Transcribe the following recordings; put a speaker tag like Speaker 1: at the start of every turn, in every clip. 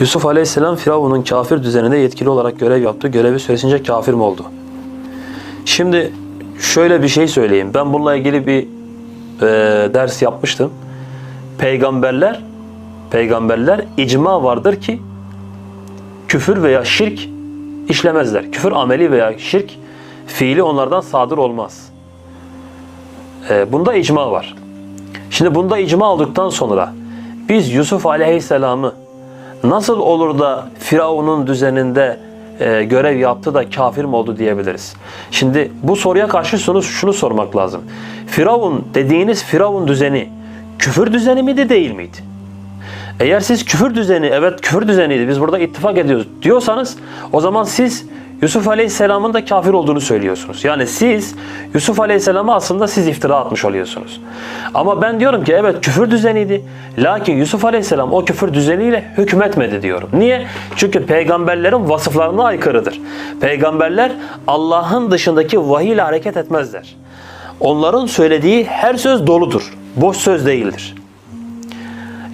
Speaker 1: Yusuf Aleyhisselam Firavun'un kafir düzeninde yetkili olarak görev yaptı. Görevi süresince kafir mi oldu? Şimdi şöyle bir şey söyleyeyim. Ben bununla ilgili bir e, ders yapmıştım. Peygamberler peygamberler icma vardır ki küfür veya şirk işlemezler. Küfür ameli veya şirk fiili onlardan sadır olmaz. E, bunda icma var. Şimdi bunda icma olduktan sonra biz Yusuf Aleyhisselam'ı nasıl olur da Firavun'un düzeninde e, görev yaptı da kafir mi oldu diyebiliriz. Şimdi bu soruya karşı şunu, şunu sormak lazım. Firavun dediğiniz Firavun düzeni küfür düzeni miydi değil miydi? Eğer siz küfür düzeni, evet küfür düzeniydi biz burada ittifak ediyoruz diyorsanız o zaman siz Yusuf Aleyhisselam'ın da kafir olduğunu söylüyorsunuz. Yani siz Yusuf Aleyhisselam'a aslında siz iftira atmış oluyorsunuz. Ama ben diyorum ki evet küfür düzeniydi. Lakin Yusuf Aleyhisselam o küfür düzeniyle hükmetmedi diyorum. Niye? Çünkü peygamberlerin vasıflarına aykırıdır. Peygamberler Allah'ın dışındaki vahiy ile hareket etmezler. Onların söylediği her söz doludur. Boş söz değildir.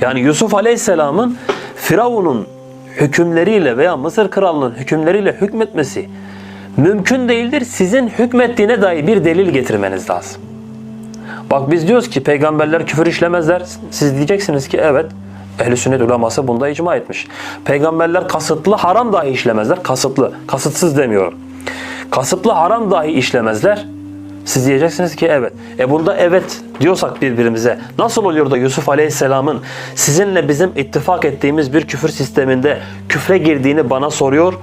Speaker 1: Yani Yusuf Aleyhisselam'ın Firavun'un hükümleriyle veya Mısır kralının hükümleriyle hükmetmesi mümkün değildir. Sizin hükmettiğine dair bir delil getirmeniz lazım. Bak biz diyoruz ki peygamberler küfür işlemezler. Siz diyeceksiniz ki evet Ehl-i sünnet uleması bunda icma etmiş. Peygamberler kasıtlı haram dahi işlemezler. Kasıtlı, kasıtsız demiyorum. Kasıtlı haram dahi işlemezler. Siz diyeceksiniz ki evet. E bunda evet diyorsak birbirimize nasıl oluyor da Yusuf Aleyhisselam'ın sizinle bizim ittifak ettiğimiz bir küfür sisteminde küfre girdiğini bana soruyor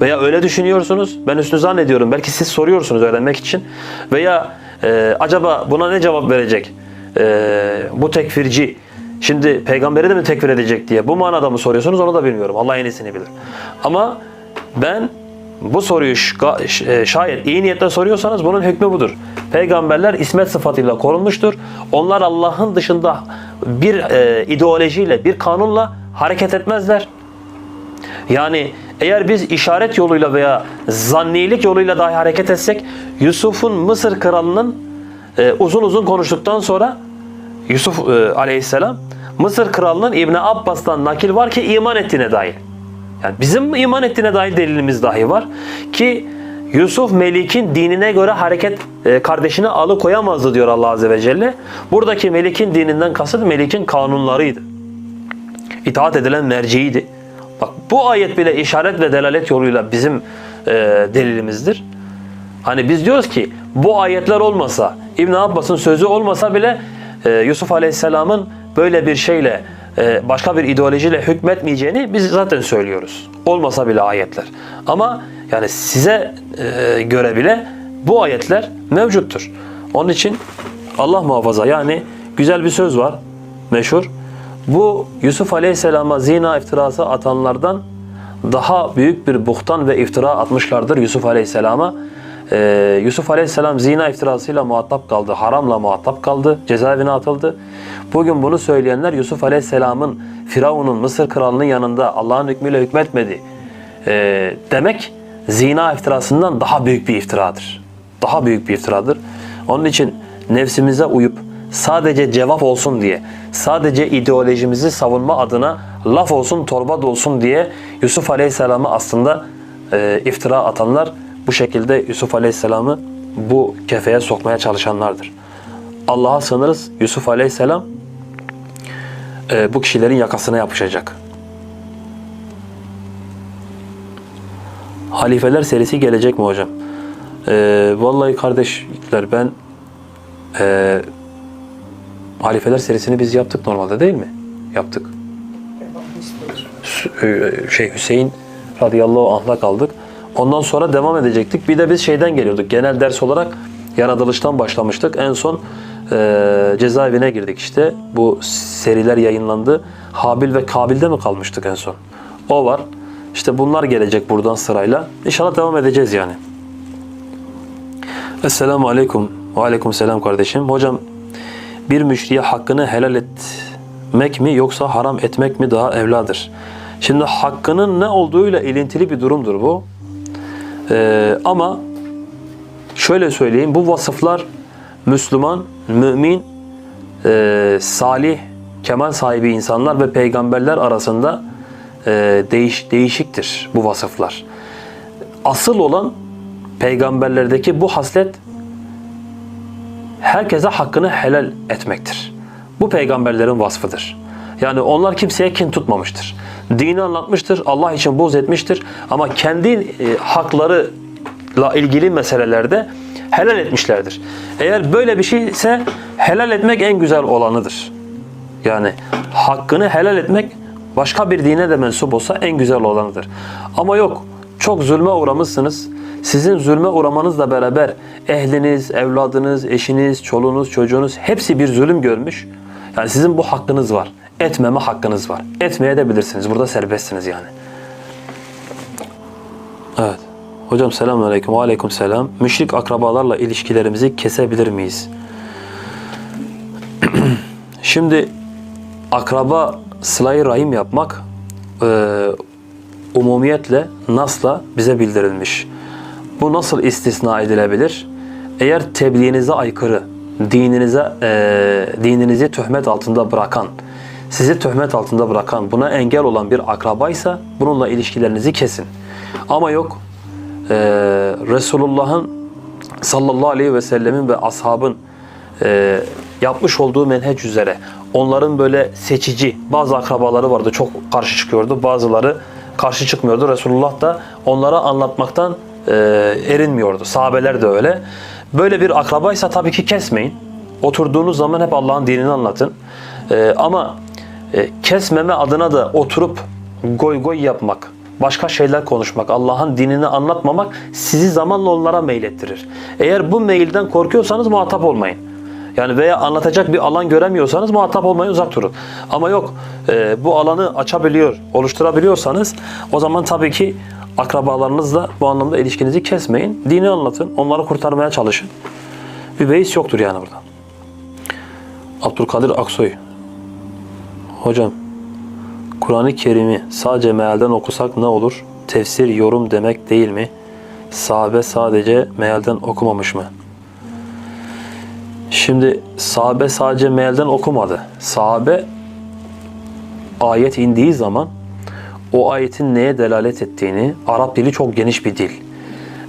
Speaker 1: veya öyle düşünüyorsunuz. Ben üstünü zannediyorum. Belki siz soruyorsunuz öğrenmek için. Veya e, acaba buna ne cevap verecek? E, bu tekfirci şimdi peygamberi de mi tekfir edecek diye bu manada mı soruyorsunuz onu da bilmiyorum. Allah en iyisini bilir. Ama ben bu soruyu e, şayet iyi niyetle soruyorsanız bunun hükmü budur. Peygamberler ismet sıfatıyla korunmuştur. Onlar Allah'ın dışında bir e, ideolojiyle, bir kanunla hareket etmezler. Yani eğer biz işaret yoluyla veya zannilik yoluyla dahi hareket etsek Yusuf'un Mısır kralının e, uzun uzun konuştuktan sonra Yusuf e, aleyhisselam Mısır kralının İbni Abbas'tan nakil var ki iman ettiğine dair. Yani bizim iman ettiğine dair delilimiz dahi var ki Yusuf Melik'in dinine göre hareket e, kardeşini alıkoyamazdı diyor Allah Azze ve Celle. Buradaki Melik'in dininden kasıt Melik'in kanunlarıydı. İtaat edilen merciiydi. Bak bu ayet bile işaret ve delalet yoluyla bizim e, delilimizdir. Hani biz diyoruz ki bu ayetler olmasa, İbn Abbas'ın sözü olmasa bile e, Yusuf Aleyhisselam'ın böyle bir şeyle başka bir ideolojiyle hükmetmeyeceğini biz zaten söylüyoruz. Olmasa bile ayetler. Ama yani size e, göre bile bu ayetler mevcuttur. Onun için Allah muhafaza yani güzel bir söz var meşhur. Bu Yusuf Aleyhisselam'a zina iftirası atanlardan daha büyük bir buhtan ve iftira atmışlardır Yusuf Aleyhisselam'a. Ee, Yusuf Aleyhisselam zina iftirasıyla muhatap kaldı, haramla muhatap kaldı, cezaevine atıldı. Bugün bunu söyleyenler Yusuf Aleyhisselam'ın Firavun'un Mısır kralının yanında Allah'ın hükmüyle hükmetmedi ee, demek zina iftirasından daha büyük bir iftiradır. Daha büyük bir iftiradır. Onun için nefsimize uyup sadece cevap olsun diye, sadece ideolojimizi savunma adına laf olsun torba dolsun diye Yusuf Aleyhisselam'ı aslında e, iftira atanlar bu şekilde Yusuf Aleyhisselam'ı bu kefeye sokmaya çalışanlardır. Allah'a sığınırız. Yusuf Aleyhisselam e, bu kişilerin yakasına yapışacak. Halifeler serisi gelecek mi hocam? E, vallahi kardeşler ben e, Halifeler serisini biz yaptık normalde değil mi? Yaptık. E, Şey Hüseyin radıyallahu anh'la kaldık. Ondan sonra devam edecektik. Bir de biz şeyden geliyorduk. Genel ders olarak yaratılıştan başlamıştık. En son e, cezaevine girdik işte. Bu seriler yayınlandı. Habil ve Kabil'de mi kalmıştık en son? O var. İşte bunlar gelecek buradan sırayla. İnşallah devam edeceğiz yani. Esselamu Aleyküm. Ve Aleyküm Selam kardeşim. Hocam bir müşriye hakkını helal etmek mi yoksa haram etmek mi daha evladır? Şimdi hakkının ne olduğuyla ilintili bir durumdur bu. Ee, ama şöyle söyleyeyim bu vasıflar Müslüman, mümin, e, salih, kemal sahibi insanlar ve peygamberler arasında e, değiş, değişiktir bu vasıflar. Asıl olan peygamberlerdeki bu haslet herkese hakkını helal etmektir. Bu peygamberlerin vasfıdır. Yani onlar kimseye kin tutmamıştır. Dini anlatmıştır, Allah için boz etmiştir ama kendi e, ilgili meselelerde helal etmişlerdir. Eğer böyle bir şey ise helal etmek en güzel olanıdır. Yani hakkını helal etmek başka bir dine de mensup olsa en güzel olanıdır. Ama yok çok zulme uğramışsınız. Sizin zulme uğramanızla beraber ehliniz, evladınız, eşiniz, çoluğunuz, çocuğunuz hepsi bir zulüm görmüş. Yani sizin bu hakkınız var. Etmeme hakkınız var. Etmeye de bilirsiniz. Burada serbestsiniz yani. Evet. Hocam selamünaleyküm. Aleyküm selam. Müşrik akrabalarla ilişkilerimizi kesebilir miyiz? Şimdi akraba sıla rahim yapmak e, umumiyetle nasla bize bildirilmiş. Bu nasıl istisna edilebilir? Eğer tebliğinize aykırı, dininize e, dininizi töhmet altında bırakan, sizi töhmet altında bırakan, buna engel olan bir akrabaysa bununla ilişkilerinizi kesin. Ama yok e, Resulullah'ın sallallahu aleyhi ve sellemin ve ashabın e, yapmış olduğu menheç üzere onların böyle seçici bazı akrabaları vardı çok karşı çıkıyordu bazıları karşı çıkmıyordu. Resulullah da onlara anlatmaktan e, erinmiyordu. Sahabeler de öyle. Böyle bir akrabaysa tabii ki kesmeyin. Oturduğunuz zaman hep Allah'ın dinini anlatın. E, ama e, kesmeme adına da oturup goy goy yapmak başka şeyler konuşmak, Allah'ın dinini anlatmamak sizi zamanla onlara meylettirir. Eğer bu meylden korkuyorsanız muhatap olmayın. Yani veya anlatacak bir alan göremiyorsanız muhatap olmayı uzak durun. Ama yok e, bu alanı açabiliyor, oluşturabiliyorsanız o zaman tabii ki akrabalarınızla bu anlamda ilişkinizi kesmeyin. Dini anlatın, onları kurtarmaya çalışın. Bir beis yoktur yani burada. Abdülkadir Aksoy. Hocam Kur'an-ı Kerim'i sadece mealden okusak ne olur? Tefsir, yorum demek değil mi? Sahabe sadece mealden okumamış mı? Şimdi sahabe sadece mealden okumadı. Sahabe ayet indiği zaman o ayetin neye delalet ettiğini, Arap dili çok geniş bir dil.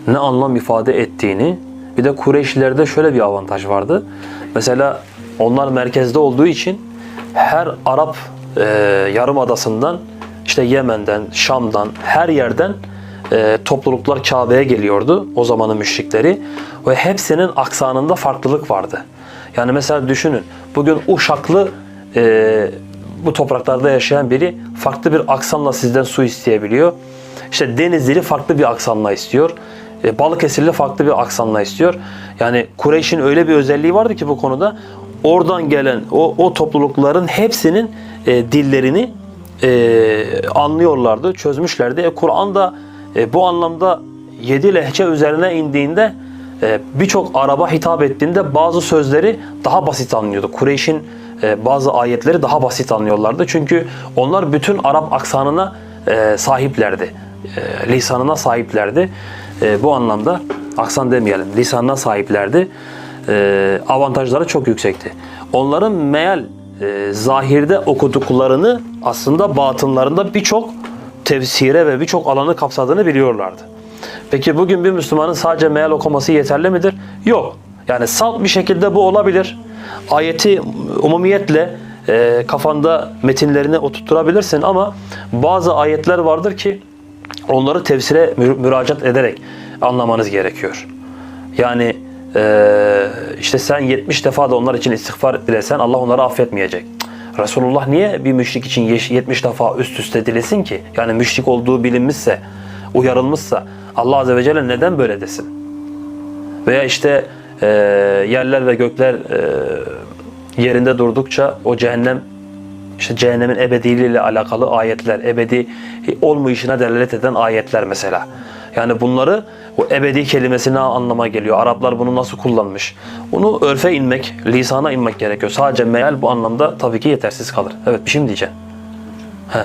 Speaker 1: Ne anlam ifade ettiğini, bir de Kureyşlilerde şöyle bir avantaj vardı. Mesela onlar merkezde olduğu için her Arap e, Yarımadası'ndan, işte Yemen'den, Şam'dan, her yerden e, topluluklar Kabe'ye geliyordu o zamanın müşrikleri ve hepsinin aksanında farklılık vardı. Yani mesela düşünün bugün Uşaklı e, bu topraklarda yaşayan biri farklı bir aksanla sizden su isteyebiliyor. İşte Denizlili farklı bir aksanla istiyor. E, Balıkesirli farklı bir aksanla istiyor. Yani Kureyş'in öyle bir özelliği vardı ki bu konuda oradan gelen o, o toplulukların hepsinin e, dillerini e, anlıyorlardı, çözmüşlerdi. E, Kur'an da e, bu anlamda yedi lehçe üzerine indiğinde e, birçok araba hitap ettiğinde bazı sözleri daha basit anlıyordu. Kureyş'in e, bazı ayetleri daha basit anlıyorlardı. Çünkü onlar bütün Arap aksanına e, sahiplerdi. E, lisanına sahiplerdi. E, bu anlamda aksan demeyelim, lisanına sahiplerdi. E, avantajları çok yüksekti. Onların meal e, zahirde okuduklarını aslında batınlarında birçok tefsire ve birçok alanı kapsadığını biliyorlardı. Peki bugün bir Müslümanın sadece meal okuması yeterli midir? Yok. Yani salt bir şekilde bu olabilir. Ayeti umumiyetle e, kafanda metinlerini oturtturabilirsin ama bazı ayetler vardır ki onları tefsire mü- müracaat ederek anlamanız gerekiyor. Yani e, işte sen 70 defa da onlar için istiğfar dilesen Allah onları affetmeyecek. Resulullah niye bir müşrik için yeş- 70 defa üst üste dilesin ki? Yani müşrik olduğu bilinmişse, uyarılmışsa Allah Azze ve Celle neden böyle desin? Veya işte e, yerler ve gökler e, yerinde durdukça o cehennem işte cehennemin ebediliği ile alakalı ayetler, ebedi olmayışına delalet eden ayetler mesela. Yani bunları o ebedi kelimesi ne anlama geliyor? Araplar bunu nasıl kullanmış? Bunu örfe inmek, lisana inmek gerekiyor. Sadece meal bu anlamda tabii ki yetersiz kalır. Evet bir şey mi diyeceksin? He.